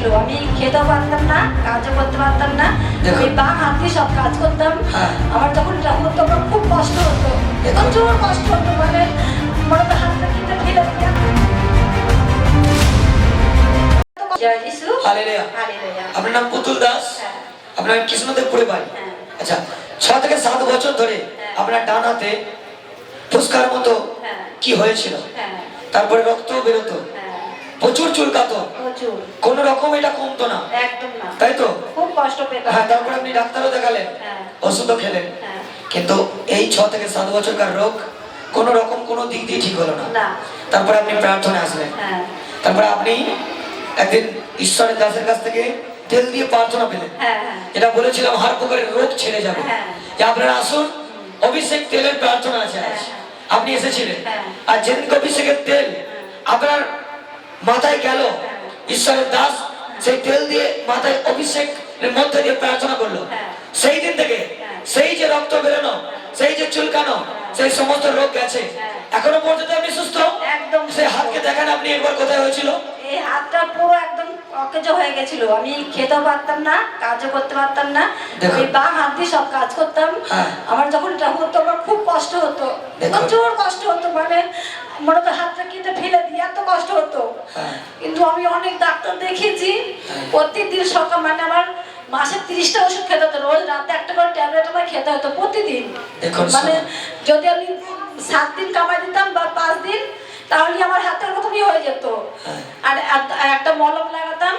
গেছিল আমি খেতেও পারতাম না কাজও করতে পারতাম না। আমি বা হাত সব কাজ করতাম হ্যাঁ। আমার যখন খুব কষ্ট হতো। প্রচুর কষ্ট হতো মানে মনে তো হাতটা কিনতে আপনার নাম পুতুল দাস হ্যাঁ। আপনার কৃষ্ণদেবপুরে বাড়ি হ্যাঁ। আচ্ছা ছ থেকে সাত বছর ধরে। আপনার ডান হাতে ফুসকার মতো। কি হয়েছিল হ্যাঁ তারপরে রক্ত বেরোতো প্রচুর চুলকাতো। প্রচুর। কোন রকম এটা কমতো না। একদম না। তাই তো? খুব কষ্ট পেতাম হ্যাঁ তারপরে আপনি ডাক্তারও দেখালেন। হ্যাঁ। ওষুধও খেলেন। হ্যাঁ। কিন্তু এই ছ থেকে সাত বছরকার রোগ কোন রকম কোনো দিক দিয়ে ঠিক হলো না। তারপরে আপনি প্রার্থনায় আসলেন। হ্যাঁ। তারপরে আপনি একদিন ঈশ্বরের দাসের কাছ থেকে তেল দিয়ে প্রার্থনা পেলেন। এটা বলেছিলাম হার প্রকারের রোগ ছেড়ে যাবে। যে আপনারা আসুন অভিষেক তেলের প্রার্থনা আছে। আপনি এসেছিলেন। আর যেদিন অভিষেকের তেল আপনার মাথায় গেল ঈশ্বরের দাস সেই তেল দিয়ে মাথায় অভিষেক মধ্যে দিয়ে প্রার্থনা করল হ্যাঁ। সেই দিন থেকে। সেই যে রক্ত বেরোনো সেই যে চুলকানো সেই সমস্ত রোগ গেছে হ্যাঁ। এখনও পর্যন্ত আপনি সুস্থ একদম সেই হাতকে দেখেন আপনি একবার কোথায় হয়েছিল এই হাতটা পুরো অকেজ হয়ে গেছিল। আমি খেতেও পারতাম না কাজও করতে পারতাম না। ওই বা হাত দিয়ে সব কাজ করতাম। হ্যাঁ। আমার যখন এটা হতো আমার খুব কষ্ট হতো। প্রচুর কষ্ট হতো মানে মনে তো হাতটা কিনতে ফেলে দিয়ে এত কষ্ট হতো। হ্যাঁ। কিন্তু আমি অনেক ডাক্তার দেখিয়েছি। হ্যাঁ। প্রতিদিন সকাল মানে আমার মাসে তিরিশটা ওষুধ খেতে হতো। রোজ রাতে একটা করে ট্যাবলেট আমার খেতে হতো প্রতিদিন। মানে যদি আমি সাত দিন কামাই দিতাম বা পাঁচ দিন তাহলে আমার হাতে ওরকমই হয়ে যেত? হ্যাঁ। আর একটা মলম লাগাতাম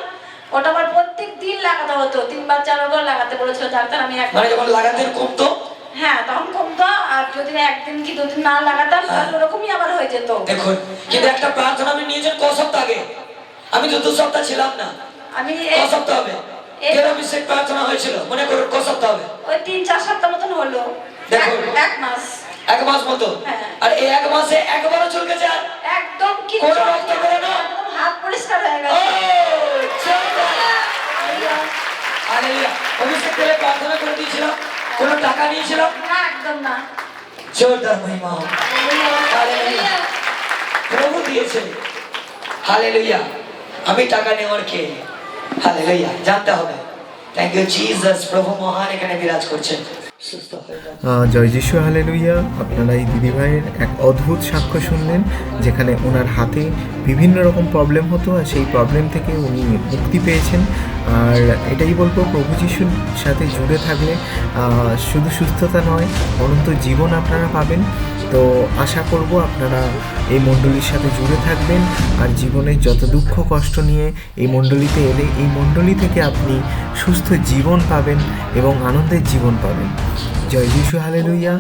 ওটা আমার প্রত্যেক দিন লাগাতে হতো তিনবার চারবার লাগাতে বলেছিল ডাক্তার আমি এক মানে যখন লাগাতে কমতো? হ্যাঁ তখন কমতো আর যদি একদিন কি দুদিন না লাগাতাম তাহলে ওরকমই আবার হয়ে যেত। দেখুন কিন্তু একটা প্রার্থনা আপনি নিয়েছেন ক সপ্তাহ আগে? আমি তো দু সপ্তাহ ছিলাম না। আমি ক সপ্তাহ হবে? তেল অভিষেক প্রার্থনা হয়েছিল? মনে করুন ক সপ্তাহ হবে? ওই তিন চার সপ্তাহ মতন হলো। দেখুন। এক- মাস। এক মাস মতো? হ্যাঁ। আর এই এক মাসে একবারও যায় একদম কি কোনো রক্ত বেরো না? হাত পরিষ্কার হয়ে ও, গেছে চলবে। হালেলুয়া। অভিষেক তেলে প্রার্থনা করে দিয়েছিলাম কোনো টাকা নিয়েছিলাম। না একদম না। জোরদার মহিমা। প্রভু দিয়েছে। হালেলুয়া আমি টাকা নেওয়ার কে? হালেলুয়া জানতে হবে। থ্যাংক ইউ জিসাস প্রভু মহান এখানে বিরাজ করছেন। জয় যিশু হালেলুইয়া আপনারা এই দিদিভাইয়ের এক অদ্ভুত সাক্ষ্য শুনলেন, যেখানে ওনার হাতে বিভিন্ন রকম প্রবলেম হতো, আর সেই প্রবলেম থেকে উনি মুক্তি পেয়েছেন। আর এটাই বলব, প্রভু যিশুর সাথে জুড়ে থাকলে শুধু সুস্থতা নয়, অনন্ত জীবন আপনারা পাবেন। তো আশা করব আপনারা এই মণ্ডলীর সাথে জুড়ে থাকবেন আর জীবনের যত দুঃখ কষ্ট নিয়ে এই মণ্ডলীতে এলে এই মণ্ডলী থেকে আপনি সুস্থ জীবন পাবেন এবং আনন্দের জীবন পাবেন। জয় যিশু হালেলুইয়া